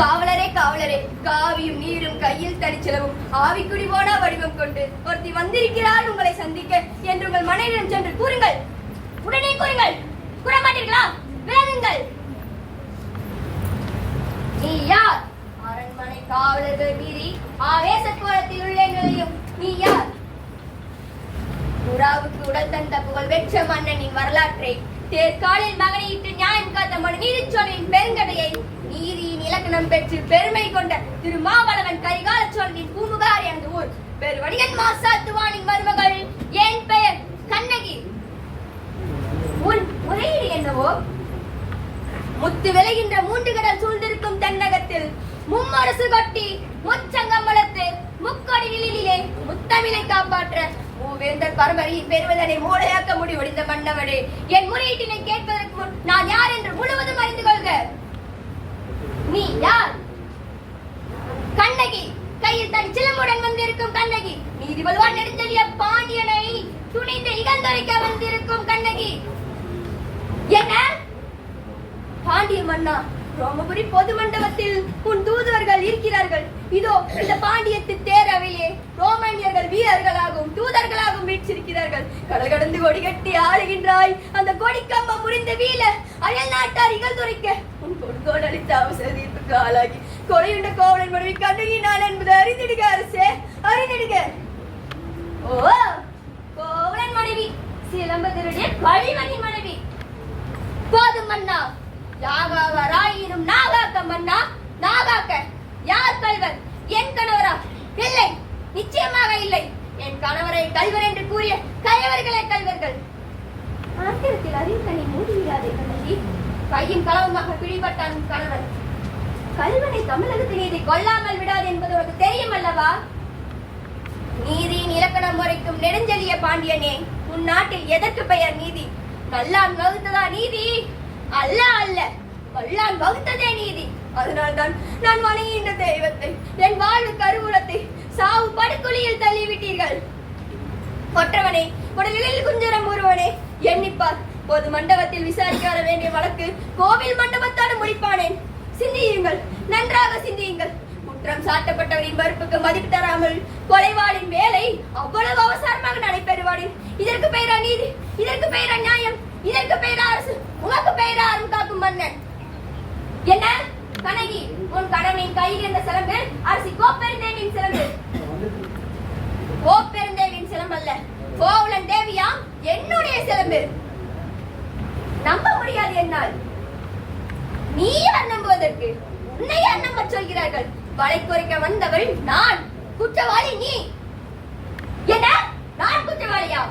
காவலரே காவலரே. காவியும் நீரும் கையில் தனிச்செலவும் ஆவிக்குடி போனா வடிவம் கொண்டு ஒருத்தி வந்திருக்கிறாள் உங்களை சந்திக்க என்று உங்கள் மனைவிடம் சென்று கூறுங்கள். உடனே கூறுங்கள். கூற மாட்டீர்களா? விலகுங்கள். நீ யார்? அரண்மனை காவலர்கள் மீறி ஆவேச கோலத்தில் உள்ளே நுழையும் நீ யார்? புறாவுக்கு உடல் தந்த புகழ் வெற்ற மன்னனின் வரலாற்றை தேர்காலில் மகனையிட்டு நியாயம் காத்த மனு நீதிச்சோழனின் பெருங்கதையை நீதியின் இலக்கணம் பெற்று பெருமை கொண்ட திரு மாவளவன் கரிகால சோழனின் பூமுகாரி அந்த ஊர் பெருவணிகன் மாசாத்துவானின் மருமகள். என் பெயர் கண்ணகி. உன் முறையீடு என்னவோ? முத்து விளைகின்ற மூன்று கடல் சூழ்ந்திருக்கும் தென்னகத்தில் மும்மரசு கொட்டி முச்சங்கம் வளர்த்து முக்கொடி நிலையிலே முத்தமிழை காப்பாற்ற வேந்தர் பரம்பரையை பெறுவதனை மூளையாக்க முடிவடைந்த மன்னவனே என் முறையீட்டினை கேட்பதற்கு முன் நான் யார் என்று முழுவதும் அறிந்து கொள்க. நீ யார்? கண்ணகி. கையில் தன் சிலம்புடன் வந்திருக்கும் கண்ணகி. நீதி வலுவான் நெடுஞ்செழிய பாண்டியனை துணிந்து இகந்தரைக்க வந்திருக்கும் கண்ணகி. என்ன? பாண்டிய மன்னா ரோமபுரி பொது மண்டபத்தில் உன் தூதுவர்கள் இருக்கிறார்கள். இதோ இந்த பாண்டியத்து தேரவையிலே ரோமானிய வீரர்களாகவும் தூதர்களாகவும் வீற்றிருக்கிறார்கள். கடல் கடந்து கொடி கட்டி ஆளுகின்றாய். அந்த கொடி முறிந்த வீல அயல் நாட்டார் துரைக்க உன் கொடுங்கோல் அளித்த அவசர தீர்ப்புக்கு ஆளாகி கொலையுண்ட கோவலன் மனைவி கண்ணகி என்பது என்பதை அறிந்திடுக அரசே அறிந்திடுக. ஓ கோவலன் மனைவி சிலம்பதிருடைய கழிவனின் மனைவி. போதும் மன்னா யாகாவராயினும் நாகாக்க மன்னா நாகாக்க யார் கல்வர் என் கணவரா? இல்லை நிச்சயமாக இல்லை. என் கணவரை கல்வர் என்று கூறிய கயவர்களே கல்வர்கள் ஆத்திரத்தில் அறிவுக்கணி மூடிவிடாதே கண்ணகி. கையும் களவுமாக பிடிபட்டான் உன் கணவர் கல்வனை தமிழகத்தின் நீதி கொல்லாமல் விடாது என்பது உனக்கு தெரியும் அல்லவா? நீதியின் இலக்கணம் முறைக்கும் நெடுஞ்செழிய பாண்டியனே உன் நாட்டில் எதற்கு பெயர் நீதி? கல்லான் வகுத்ததா நீதி? அல்ல அல்ல. கல்லான் வகுத்ததே நீதி. அதனால்தான் நான் வணங்குகின்ற தெய்வத்தை என் வாழ்வு கருவூலத்தை சாவு படுகுழியில் தள்ளிவிட்டீர்கள். கொற்றவனே உடலில் குஞ்சரம் ஒருவனே எண்ணிப்பார். பொது மண்டபத்தில் விசாரிக்க வர வேண்டிய வழக்கு கோவில் மண்டபத்தோடு முடிப்பானேன். சிந்தியுங்கள் நன்றாக சிந்தியுங்கள். குற்றம் சாட்டப்பட்டவரின் மறுப்புக்கு மதிப்பு தராமல் கொலைவாளின் வேலை அவ்வளவு அவசரமாக நடைபெறுவாடின் இதற்கு பெயர் அநீதி இதற்கு பெயர் அநியாயம் இதற்கு பெயர் அரசு உனக்கு பெயர் ஆறும் காக்கும் மன்னன். என்ன? கனகி உன் கணவனின் கையில் இருந்த சிலம்பு அரசி கோப்பெருந்தேவின் சிலம்பு கோப்பெருந்தேவின் சிலம்பல்ல கோவலன் தேவியாம் என்னுடைய சிலம்பு நம்ப முடியாது என்னால் நீ யார் நம்புவதற்கு உன்னை யார் நம்ப சொல்கிறார்கள். வலை குறைக்க வந்தவள் நான். குற்றவாளி நீ. என்ன? நான் குற்றவாளியா?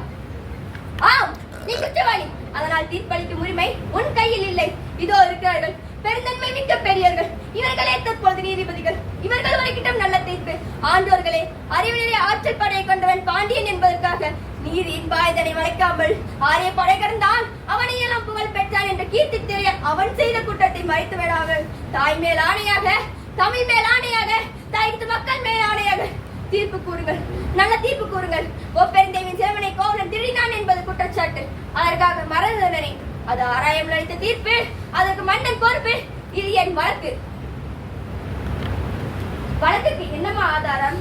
ஆம் நீ குற்றவாளி. அதனால் தீர்ப்பளிக்கும் உரிமை உன் கையில் இல்லை. இதோ இருக்கிறார்கள். பெருந்தன்மை மிக்க பெரியவர்கள் இவர்களே தற்போது நீதிபதிகள். இவர்கள் வரைக்கிட்டும் நல்ல தீர்ப்பு. ஆண்டோர்களே அறிவிலே ஆற்றல் படையை கொண்டவன் பாண்டியன் என்பதற்காக நீதியின் பாய்தனை மறைக்காமல் ஆரிய படை கடந்தான் அவனை எல்லாம் புகழ் பெற்றான் என்று கீர்த்தி தெரிய அவன் செய்த குற்றத்தை மறைத்து விடாமல் தாய் மேல் ஆணையாக தமிழ் மேலாணையாக தாய்த்து மக்கள் மேலாணையாக. தீர்ப்பு கூறுங்கள். நல்ல தீர்ப்பு கூறுங்கள். ஒப்பெருந்தேவின் சேவனை கோவலன் திருடினான் என்பது குற்றச்சாட்டு. அதற்காக மரண தண்டனை அது ஆராயம் அளித்த தீர்ப்பு. அதற்கு மன்னன் பொறுப்பு. இது என் வழக்கு. வழக்குக்கு என்னமா ஆதாரம்?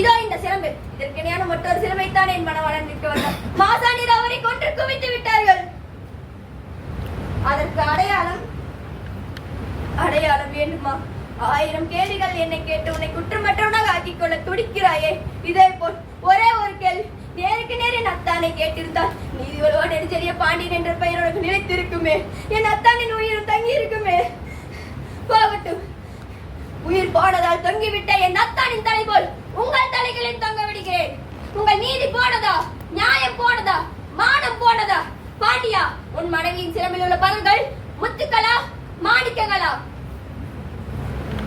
இதோ இந்த சிலம்பு. இதற்கிணையான மற்றொரு சிலம்பைத்தான் என் மனவளன் நிற்க வந்தார் மாசாணிர் அவரை கொன்று குவித்து விட்டார்கள். அதற்கு அடையாளம் அடையாளம் வேண்டுமா? ஆயிரம் கேள்விகள் என்னை கேட்டு உன்னை குற்றமற்றவனாக ஆக்கிக் கொள்ள துடிக்கிறாயே. இதே போல் ஒரே ஒரு கேள்வி. நேருக்கு நேர் என் அத்தானை கேட்டிருந்தால் நீதி வலுவா நெடுஞ்செறிய பாண்டியன் என்ற பெயர் உனக்கு நிலைத்திருக்குமே. என் அத்தானின் உயிரும் தங்கி இருக்குமே போகட்டும். உயிர் போனதால் தொங்கிவிட்ட என் அத்தானின் தலை போல் உங்கள் தலைகளில் தொங்க விடுகிறேன். உங்கள் நீதி போனதா? நியாயம் போனதா? மானம் போனதா? பாண்டியா உன் மனைவியின் சிறமில் உள்ள பலன்கள் முத்துக்களா? மாணிக்க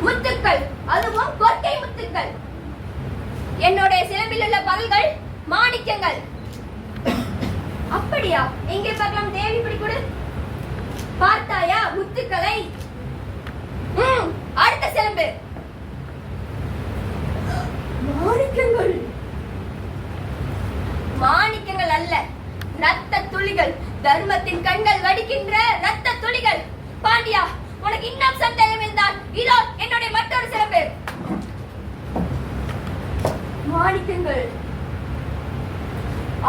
முத்துக்கள். அதுவும் கொற்கை முத்துக்கள். என்னுடைய சிலம்பில் உள்ள பகல்கள் மாணிக்கங்கள். அப்படியா? எங்கே பார்க்கலாம் தேவி இப்படி கொடு. பார்த்தாயா முத்துக்களை? அடுத்த சிலம்பு. மாணிக்கங்கள். மாணிக்கங்கள் அல்ல ரத்த துளிகள் தர்மத்தின் கண்கள் வடிக்கின்ற ரத்த துளிகள் பாண்டியா உனக்கு இன்னும் சந்தேகம் இருந்தால் இதோ என்னுடைய மற்றொரு சிறப்பு. மாணிக்கங்கள்.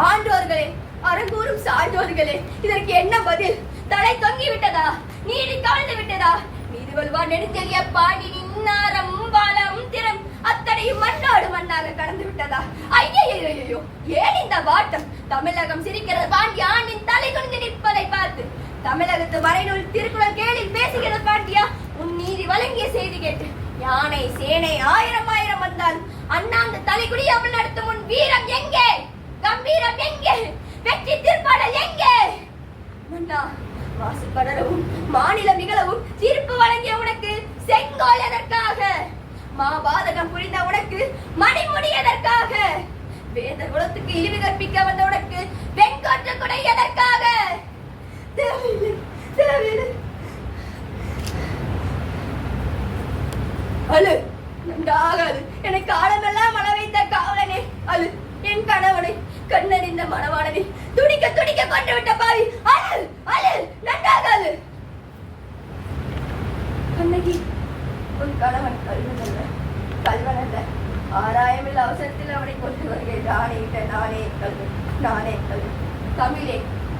ஆண்டோர்களே அரங்கூரும் சான்றோர்களே இதற்கு என்ன பதில்? தலை தொங்கி விட்டதா? நீடி கவிழ்ந்து விட்டதா? நீதி வலுவா நெடுஞ்செலிய பாடி நின்னாரம் பாலம் திறம் அத்தனையும் மண்ணோடு மண்ணாக கடந்து விட்டதா? ஐயோ ஏன் இந்த வாட்டம்? தமிழகம் சிரிக்கிறது பாண்டிய ஆண்டின் தலை குனிந்து நிற்பதை பார்த்து தமிழகத்து மறைநூல் திருக்குறள் கேளில் பேசுகிறது பாண்டியா உன் நீதி வழங்கிய செய்தி கேட்டு. யானை சேனை ஆயிரம் ஆயிரம் வந்தால் அண்ணாந்து தலைக்குடி குடியாமல் நடத்தும் உன் வீரம் எங்கே? கம்பீரம் எங்கே? வெற்றி திருப்பாடல் எங்கே? மன்னா வாசுப்படரவும் மாநிலம் நிகழவும் தீர்ப்பு வழங்கிய உனக்கு செங்கோல் எதற்காக? மாபாதகம் புரிந்த உனக்கு மணிமுடி எதற்காக? வேத குலத்துக்கு இழிவு கற்பிக்க வந்த உனக்கு வெண்கொற்ற குடை எதற்காக? தேவையில்லை தேவையில்லை. அழு நன்றாகாது எனக்கு காலமெல்லாம் மன வைத்த காவலனே அழு. என் கணவனை கண்ணறிந்த மணவாளனை துடிக்க துடிக்க கொண்டு விட்ட பாவி. அழு அழு நன்றாகாது கண்ணகி உன் கணவன் கல்வனல்ல கல்வனல்ல ஆராயமில் அவசரத்தில் அவனை கொண்டு வருகிறேன். நானே நானே கல்வி நானே கல்வி. தமிழே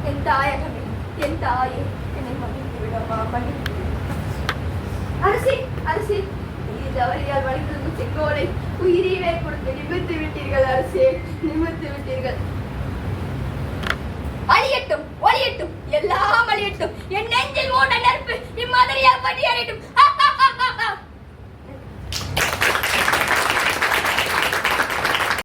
என் தாயகமே. என் தாயே என்னை மன்னித்து விடமா மன்னித்து அரசி அரசி நீர் தவறியால் வலிக்கிறது செங்கோலை உயிரிலே கொடுத்து நிமிர்த்து விட்டீர்கள் அரசே நிமிர்த்து விட்டீர்கள். அழியட்டும் ஒழியட்டும் எல்லாம் அழியட்டும். என் நெஞ்சில் மூட நெருப்பு இம்மாதிரியா பட்டியலிட்டும்